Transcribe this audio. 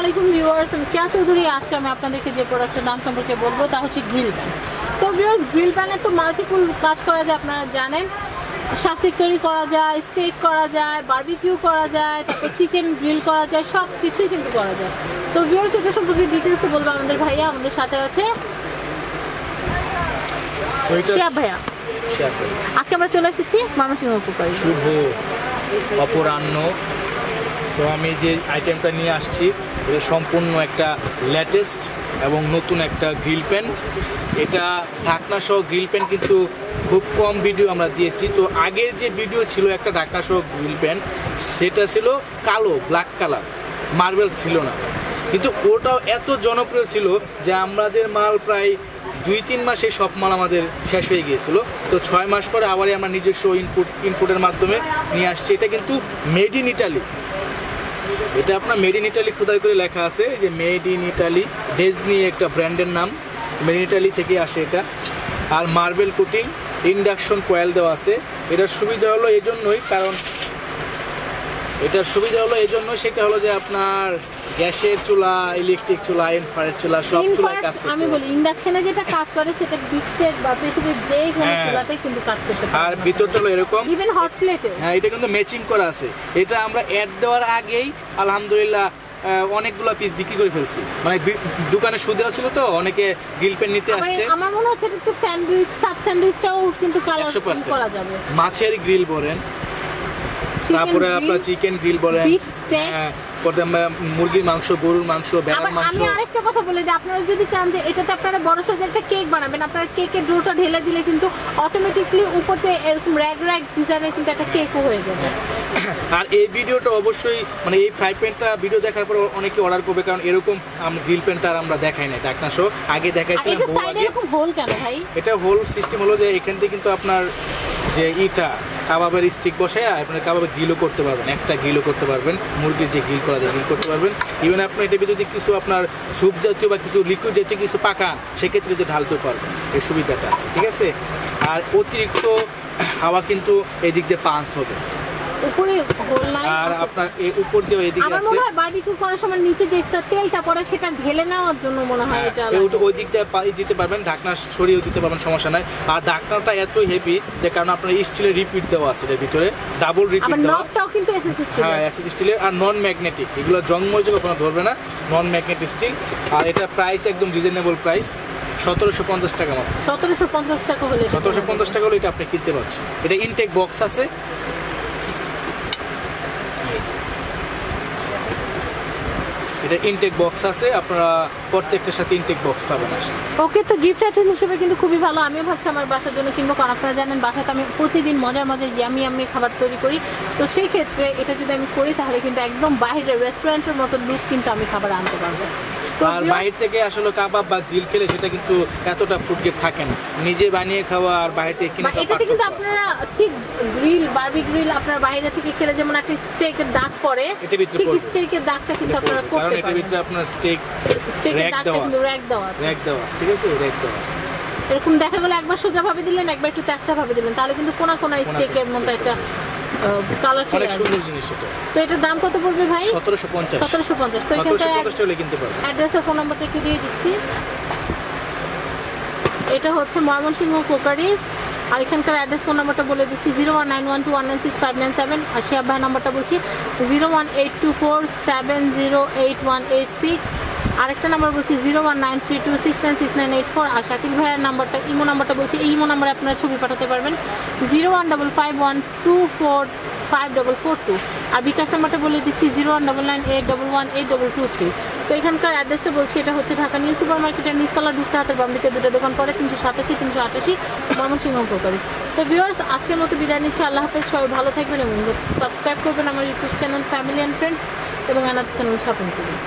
আলাইকুম ভিউয়ার্স আমি কেয়া চৌধুরী। আজকে আমি আপনাদেরকে যে প্রোডাক্টের দাম সম্পর্কে বলব তা হচ্ছে গ্রিল প্যান। তো ভিউয়ার্স গ্রিল প্যানে তো মাল্টিপুল কাজ করা যায় আপনারা জানেন। শাসিক তৈরি করা যায় স্টেক করা যায় বারবিকিউ করা যায় তারপর চিকেন গ্রিল করা যায় সব কিছুই কিন্তু করা যায়। তো ভিউয়ার্স এটা সম্পর্কে ডিটেলসে বলব আমাদের ভাইয়া আমাদের সাথে আছে শিয়াব ভাইয়া। আজকে আমরা চলে এসেছি ময়মনসিংহ উপকারী শুভ অপরাহ্ন। তো আমি যে আইটেমটা নিয়ে আসছি, এটা সম্পূর্ণ একটা লেটেস্ট এবং নতুন একটা গ্রিল প্যান এটা ঢাকনা সহ গ্রিল প্যান কিন্তু খুব কম ভিডিও আমরা দিয়েছি। তো আগের যে ভিডিও ছিল একটা ঢাকনা সহ গ্রিল প্যান সেটা ছিল কালো ব্ল্যাক কালার মার্বেল ছিল না। কিন্তু ওটাও এত জনপ্রিয় ছিল যে আমাদের মাল প্রায় দুই, তিন মাসে সব মাল আমাদের শেষ হয়ে গিয়েছিল। তো ছয় মাস পরে আবারই আমরা নিজস্ব ইনপুট ইনপুটের মাধ্যমে নিয়ে আসছি। এটা কিন্তু মেড ইন ইটালি এটা আপনার মেড ইন ইটালি খোদাই করে লেখা আছে যে মেড ইন ইটালি ডেজনি একটা ব্র্যান্ডের নাম। মেড ইন ইটালি থেকে আসে এটা। আর মার্বেল কুটিং ইন্ডাকশন কয়েল দেওয়া আছে। এটার সুবিধা হলো এই জন্যই কারণ এটার সুবিধা হলো এই জন্য সেটা হলো যে আপনার গ্যাসের চুলা ইলেকট্রিক চুলা ইনফ্রারেড চুলা সব চুলায় কাজ করতে আমি বলি ইন্ডাকশনে যেটা কাজ করে সেটা বিশ্বের বা পৃথিবীর যে কোনো হ্যাঁ। চুলাতেই কিন্তু কাজ করতে আর ভিতরটা হলো এরকম। ইভেন হট প্লেটে হ্যাঁ এটা কিন্তু ম্যাচিং করা আছে। এটা আমরা অ্যাড দেওয়ার আগেই আলহামদুলিল্লাহ অনেকগুলো পিস বিক্রি করে ফেলছি। মানে দোকানে সুদে ছিল তো অনেকে গ্রিল পেন নিতে আসছে। আমার মনে হচ্ছে এটা স্যান্ডউইচ সাব স্যান্ডউইচটাও কিন্তু কালার করা যাবে। মাছের গ্রিল বলেন তারপরে আপনার চিকেন গ্রিল বলেন হ্যাঁ, মুরগির মাংস গরুর মাংস আবার মাংস। আমি আরেকটা কথা বলে দিই আপনারা যদি চান যে এটাতে আপনারা বড় সাইজের একটা কেক বানাবেন আপনারা কেকের ডোটা ঢেলে দিলে কিন্তু অটোমেটিকলি উপরতে এরকম র্যাগ র্যাগ ডিজাইনের কিন্তু একটা কেকও হয়ে যাবে। আর এই ভিডিওটা অবশ্যই মানে এই ফ্রাই প্যানটা ভিডিও দেখার পর অনেকে অর্ডার করবে কারণ এরকম গ্রিল প্যানটা আর আমরা দেখাই নাই। ডাকনা শো আগে দেখাইছিলাম এটা হোল কেন ভাই? এটা হোল সিস্টেম হলো যে এখান থেকে কিন্তু আপনার যে ইটা কাবাবের স্টিক বসে আপনার কাবাবের গিলও করতে পারবেন, একটা গিলও করতে পারবেন, মুরগির যে গিল করা যায় গ্রিল করতে পারবেন। ইভেন আপনি এটা যদি কিছু আপনার স্যুপ জাতীয় বা কিছু লিকুইড জাতীয় কিছু পাকান সেক্ষেত্রে যে ঢালতে পারবেন এই সুবিধাটা আছে, ঠিক আছে? আর অতিরিক্ত হাওয়া কিন্তু এদিক দিয়ে পাঞ্চ হবে। উপরে হোল নাই আর আপনার এই উপর দিয়ে এদিকে আমার আছে। মনে হয় বারবিকিউ করার সময় নিচে যে এক্সট্রা তেলটা পড়ে সেটা ঢেলে নেওয়ার জন্য মনে হয় এটা হ্যাঁ, ওই- ওই দিক দিতে পারবেন ঢাকনা সরিয়েও দিতে পারবেন সমস্যা নাই। আর ঢাকনাটা এত হেভি যে কারণ আপনার স্টিলের রিপিট দেওয়া আছে এটার ভিতরে ডাবল রিপিট দেওয়া। কিন্তু এসএসএস ছিল হ্যাঁ স্টিলের আর নন ম্যাগনেটিক এগুলো জং মরিচে কখনো ধরবে না নন ম্যাগনেটিক স্টিল আর এটা প্রাইস একদম রিজনেবল প্রাইস সতেরোশো পঞ্চাশ টাকা মতো। সতেরোশো পঞ্চাশ টাকা হলে সতেরোশো পঞ্চাশ টাকা হলে এটা আপনি কিনতে পারছেন। এটা ইনটেক বক্স আছে এটা ইনটেক বক্স আছে, আপনারা প্রত্যেকটার সাথে ইনটেক বক্স পাবেন ওকে, তো গিফট আইটেম হিসেবে কিন্তু খুবই ভালো। আমিও ভাবছি আমার বাসার জন্য কিনবো। কারণ আপনারা জানেন বাসাতে আমি প্রতিদিন মজার মজার ইয়ামি আমি খাবার তৈরি করি। তো সেই ক্ষেত্রে এটা যদি আমি করি, তাহলে কিন্তু একদম বাইরের রেস্টুরেন্টের মতো লুক কিন্তু আমি খাবার আনতে পারব। আর বাইরে থেকে আসলে কাবাব বা গ্রিল খেলে সেটা কিন্তু এতটা ফুডকে থাকে না। নিজে বানিয়ে খাওয়া আর বাইরে থেকে কিনে এটাতে কিন্তু আপনারা ঠিক গ্রিল বারবি গ্রিল আপনার বাইরে থেকে খেলে যেমন একটা স্টেকের দাগ পড়ে ঠিক স্টেকের দাগটা কিন্তু এটা আপনারা। কারণ করতে পারেন ভিতরে আপনার স্টেক স্টেকের দাগটা কিন্তু র্যাক দেওয়া আছে। র্যাক দেওয়া ঠিক আছে? র্যাক দেওয়া আছে। এরকম দেখা গেলো একবার সোজা ভাবে দিলেন একবার একটু তেসরা ভাবে দিলেন। তাহলে কিন্তু কোনা কোনা স্টেকের মতো একটা কালার অনেক সুন্দর জিনিস এটা। তো এটার দাম কত পড়বে ভাই? সতেরোশো পঞ্চাশ। সতেরোশো পঞ্চাশ। তো সতেরোশো এখানকার পঞ্চাশ কিনতে পারবেন অ্যাড্রেস আর ফোন নাম্বারটা একটু দিয়ে দিচ্ছি। এটা হচ্ছে ময়মনসিংহ কোকারিস। আর এখানকার অ্যাড্রেস ফোন নাম্বারটা বলে দিচ্ছি zero one nine one two one nine six five nine seven আর শিয়াব ভাই নাম্বারটা বলছি zero one eight two four seven zero eight one eight six আরেকটা নাম্বার বলছি zero one nine three two six nine six nine eight four. আর শাকিল ভাইয়ের নাম্বারটা, imo নাম্বারটা বলছি, এই ইমো নাম্বারে আপনারা ছবি পাঠাতে পারবেন। Zero one double five one two four, five double four two. আর বিকাশ নাম্বারটা বলে দিচ্ছি, zero one double nine eight double one eight double two three. তো এখানকার অ্যাড্রেসটা বলছি, এটা হচ্ছে ঢাকা নিউ সুপার মার্কেটের নিচতলা ঢুকতে হাতের বাম দিকে দুটো দোকান পড়ে, তিনশো সাতাশি, তিনশো আটাশি, ময়মনসিংহ প্রকারি তো ভিউয়ার্স আজকের মতো বিদায় নিচ্ছি, আল্লাহ হাফেজ, সবাই ভালো থাকবেন এবং সাবস্ক্রাইব করবেন আমার YouTube channel family and friends এবং অ্যানাথ চ্যানেল শপিং করবেন।